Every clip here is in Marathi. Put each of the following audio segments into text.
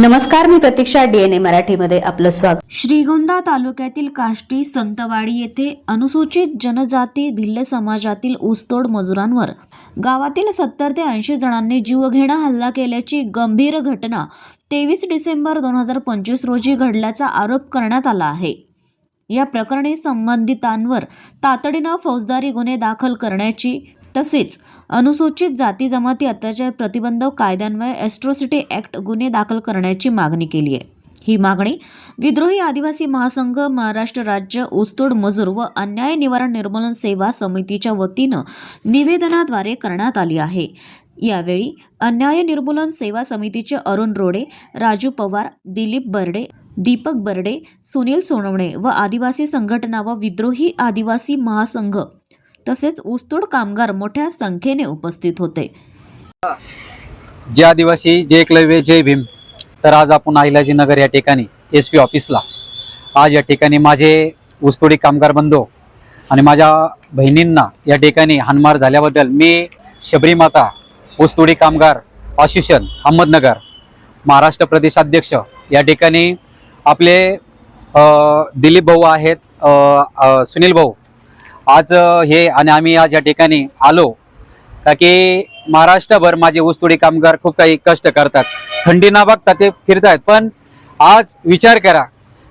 नमस्कार मी प्रतीक्षा डीएनए मराठीमध्ये आपलं स्वागत. श्रीगोंदा तालुक्यातील काष्टी संतवाडी येथे अनुसूचित जनजाती भिल्ल समाजातील ऊसतोड मजुरांवर गावातील सत्तर ते ऐंशी जणांनी जीवघेणा हल्ला केल्याची गंभीर घटना तेवीस डिसेंबर दोन हजार पंचवीस रोजी घडल्याचा आरोप करण्यात आला आहे. या प्रकरणी संबंधितांवर तातडीनं फौजदारी गुन्हे दाखल करण्याची तसेच अनुसूचित जाती जमाती अत्याचार प्रतिबंधक कायद्यान्वये एस्ट्रोसिटी ॲक्ट गुन्हे दाखल करण्याची मागणी केली आहे. ही मागणी विद्रोही आदिवासी महासंघ महाराष्ट्र राज्य ऊसतोड मजूर व अन्याय निवारण निर्मूलन सेवा समितीच्या वतीनं निवेदनाद्वारे करण्यात आली आहे. यावेळी अन्याय निर्मूलन सेवा समितीचे अरुण रोडे राजू पवार दिलीप बर्डे दीपक बर्डे सुनील सोनवणे व आदिवासी संघटना व विद्रोही आदिवासी महासंघ तसेच ऊसतोड कामगार मोठ्या संख्येने उपस्थित होते. जे आदिवासी जय एकलव्य जय भीम तर आज आपण नगर या ठिकाणी एस पी ऑफिसला. आज या ठिकाणी माझे ऊसतोडी कामगार बंधू आणि माझ्या बहिणींना या ठिकाणी हानमार झाल्याबद्दल मी शबरीमाता ऊसतोडी कामगार असोसिएशन अहमदनगर महाराष्ट्र प्रदेशाध्यक्ष या ठिकाणी आपले दिलीप भाऊ आहेत सुनील भाऊ. आज हे आणि आम्ही आज या ठिकाणी आलो का की महाराष्ट्रभर माझे ऊसतोडी कामगार खूप काही कष्ट करतात. थंडी ना बघता ते फिरतायत. पण आज विचार करा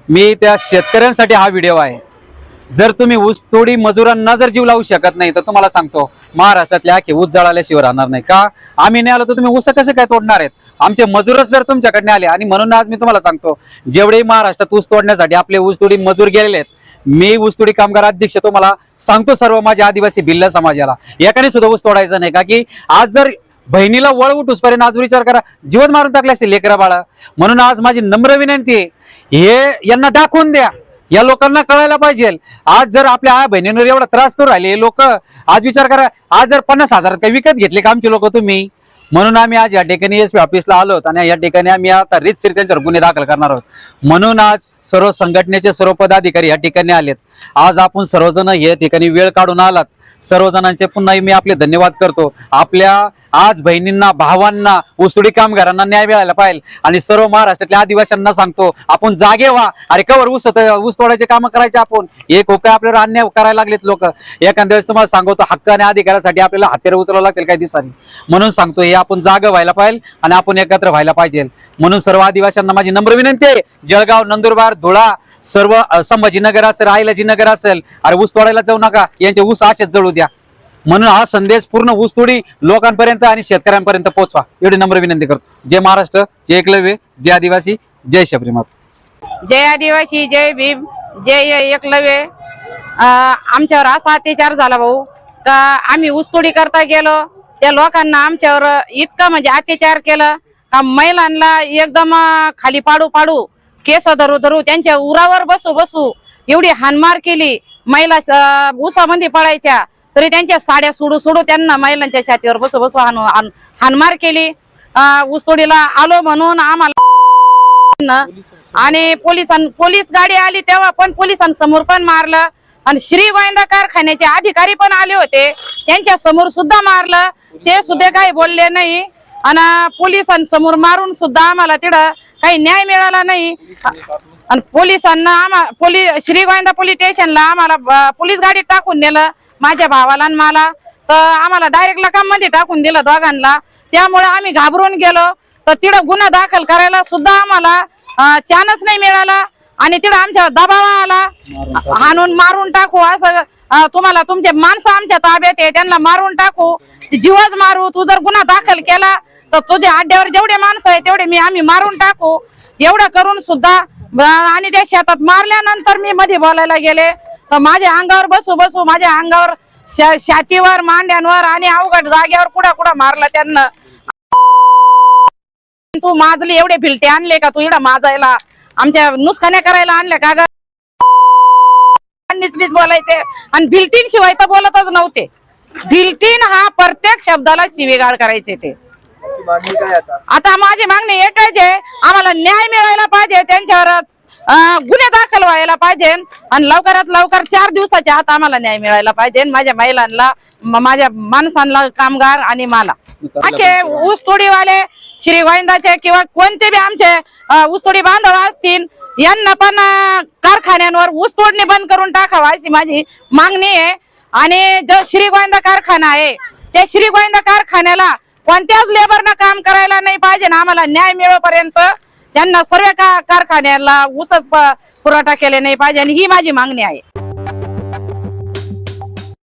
मी त्या शेतकऱ्यांसाठी हा व्हिडिओ आहे. जर तुम्ही ऊसतोडी मजुरांना जर जीव लावू शकत नाही तर तुम्हाला सांगतो महाराष्ट्रातल्या आखे ऊस जळाल्याशिवाय राहणार नाही. का? आम्ही नाही आलो तर तुम्ही ऊस कसे काय तोडणार आहेत? आमचे मजूरच जर तुमच्याकडे आले आणि म्हणून आज मी तुम्हाला सांगतो जेवढे महाराष्ट्रात ऊस तोडण्यासाठी आपले ऊसतोडी मजूर गेलेले आहेत मी ऊसतोडी कामगार अध्यक्ष तुम्हाला सांगतो सर्व माझ्या आदिवासी भिल्ल समाजाला. याकडे सुद्धा ऊस तोडायचं नाही का की आज जर बहिणीला वळ उठूसपर्यंत आज विचार करा जीवन मारून टाकले असतील लेकरा बाळा. म्हणून आज माझी नम्र विनंती आहे हे यांना दाखवून द्या. या लोकांना कळायला पाहिजे. आज जर आपल्या आया बहिणींवर एवढा त्रास करू राहिले लोक आज विचार करा आज जर पन्नास हजारात काही विकत घेतले का आमचे लोक तुम्ही? म्हणून आम्ही आज या ठिकाणी एस पी ऑफिसला आलो आहोत आणि या ठिकाणी आम्ही आता रीतसर त्यांच्यावर गुन्हे दाखल करणार आहोत. म्हणून आज सर्व संघटनेचे सर्व पदाधिकारी या ठिकाणी आलेत. आज आपण सर्वजण या ठिकाणी वेळ काढून आलात. सर्वजणांचे पुन्हा मी आपले धन्यवाद करतो. आपल्या आज बहिणींना भावांना उसुडी कामगारांना न्याय मिळायला पाहिजे. आणि सर्व महाराष्ट्रातल्या आदिवासींना सांगतो आपण जागे व्हा. अरे कवर ऊस ऊस तोडायचे काम करायचे आपण. हे खूप काय आपल्याला अन्याय करायला लागलेत लोक. एखाद्या वेळेस तुम्हाला सांगतो हक्क आणि अधिकारासाठी आपल्याला हत्यार उचलावं लागतील काही दिवसांनी. म्हणून सांगतो हे आपण जाग व्हायला पाहिजे आणि आपण एकत्र व्हायला पाहिजे. म्हणून सर्व आदिवासींना माझी नम्र विनंती आहे जळगाव नंदुरबार धुळा सर्व संभाजीनगर असेल रायलाजीनगर असेल अरे ऊस तोडायला जाऊ नका. यांचे ऊस असेच जळू द्या. म्हणून हा संदेश पूर्ण ऊसतोडी लोकांपर्यंत आणि शेतकऱ्यांपर्यंत पोहोचवा. एवढी नम्र विनंती करतो. जय महाराष्ट्र जय एकलव्य जय आदिवासी जय शबरीमात. जय आदिवासी जय भीम जय एकलव्य. आमच्यावर असा अत्याचार झाला भाऊ. का आम्ही ऊसतोडी करता गेलो त्या लोकांना आमच्यावर इतका म्हणजे अत्याचार केला. का महिलांना एकदम खाली पाडू पाडू केस धरू धरू त्यांच्या उरावर बसू बसू एवढी हानमार केली. महिला अं, ऊसामध्ये पडायच्या. तरी त्यांच्या साड्या सोडू सोडू त्यांना महिलांच्या छातीवर बसू बसो हान हानमार केली. ऊसतोडीला आलो म्हणून आम्हाला आणि पोलिसां पोलीस गाडी आली तेव्हा पण पोलिसांसमोर पण मारलं. आणि श्री गोविंदा कारखान्याचे अधिकारी पण आले होते. त्यांच्यासमोर सुद्धा मारलं. ते सुद्धा काही बोलले नाही. आणि पोलिसांसमोर मारून सुद्धा आम्हाला तिथं काही न्याय मिळाला नाही. आणि पोलिसांना आम्हा पोलीस श्री गोविंदा पोलीस स्टेशनला आम्हाला पोलीस गाडीत टाकून नेलं. माझ्या भावाला आणि मला. तर आम्हाला डायरेक्ट लकाममध्ये टाकून दिलं दोघांना. त्यामुळे आम्ही घाबरून गेलो. तर तिथं गुन्हा दाखल करायला सुद्धा आम्हाला चान्स नाही मिळाला. आणि तिथं आमच्या दबाव आला. हाणून मारून टाकू असं तुम्हाला तुमचे माणसं आमच्या ताब्यात आहे त्यांना मारून टाकू. जीवच मारू. तू जर गुन्हा दाखल केला तर तुझ्या अड्ड्यावर जेवढे माणसं आहे तेवढे मी आम्ही मारून टाकू. एवढं करून सुद्धा आणि त्या शेतात मारल्यानंतर मी मध्ये बोलायला गेले. माझ्या अंगावर बसू बसू माझ्या अंगावर शा- छातीवर मांड्यांवर आणि अवघड जागेवर कुठं कुठं मारलं त्यांना? तू माजली एवढे फिलटे आणले का तू इकडं माजायला? आमच्या नुसखान्या करायला आणल्या का ग? निचलीच बोलायचे. आणि भिलटीन शिवाय तर बोलतच नव्हते. भिलटीन हा प्रत्येक शब्दाला शिवेगाळ करायचे ते. आता माझी मागणी एकच आहे. आम्हाला न्याय मिळायला पाहिजे त्यांच्यावर. गुन्हे दाखल व्हायला पाहिजे. आणि लवकरात लवकर चार दिवसाच्या आत आम्हाला न्याय मिळायला पाहिजे. माझ्या महिलांना माझ्या माणसांना कामगार आणि मला. अखे ऊस तोडीवाले श्री गोविंदाचे किंवा कोणते बी आमचे ऊसतोडी बांधव असतील यांना पण कारखान्यांवर ऊस तोडणी बंद करून टाकावा अशी माझी मागणी आहे. आणि जो श्री गोविंदा कारखाना आहे त्या श्री गोविंदा कारखान्याला कोणत्याच लेबरनं काम करायला नाही पाहिजे ना आम्हाला न्याय मिळेपर्यंत त्यांना सर्व का कारखान्याला ऊसच पुरवठा केले नाही पाहिजे आणि ही माझी मागणी आहे.